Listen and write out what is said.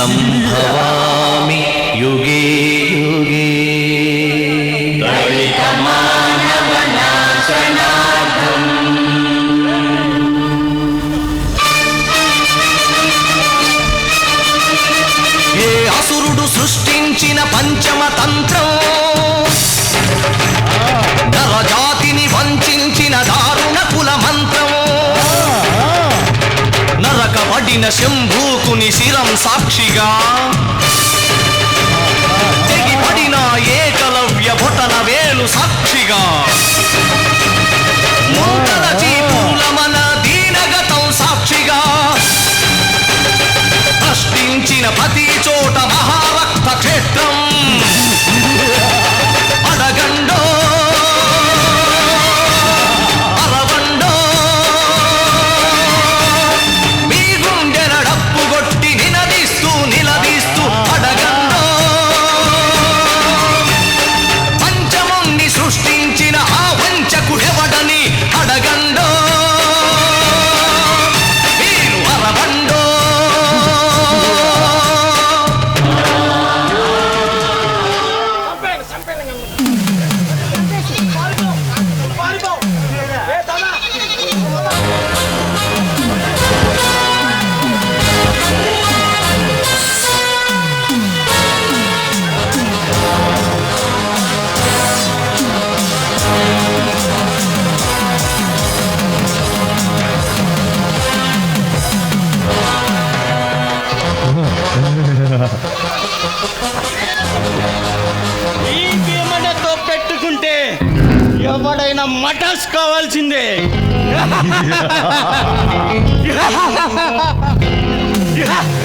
सम्भवामि युगे युगे ఏ అసురుడు సృష్టించిన పంచమ తంత్రం నరజాతిని వంచిన దారుణ కుల మంత్రం నరకబడిన శంభూకుని శిరం సాక్షిగా. తెగిపడిన ఏకలవ్య భుటన వేలు సాక్షిగా. ముందర చీపుల మన దీనగతం సాక్షిగా. ప్రశ్నించిన ప్రతి చోట మహారక్త క్షేత్రం. ఈ భీమనతో పెట్టుకుంటే ఎవడైనా మటస్ కావాల్సిందే.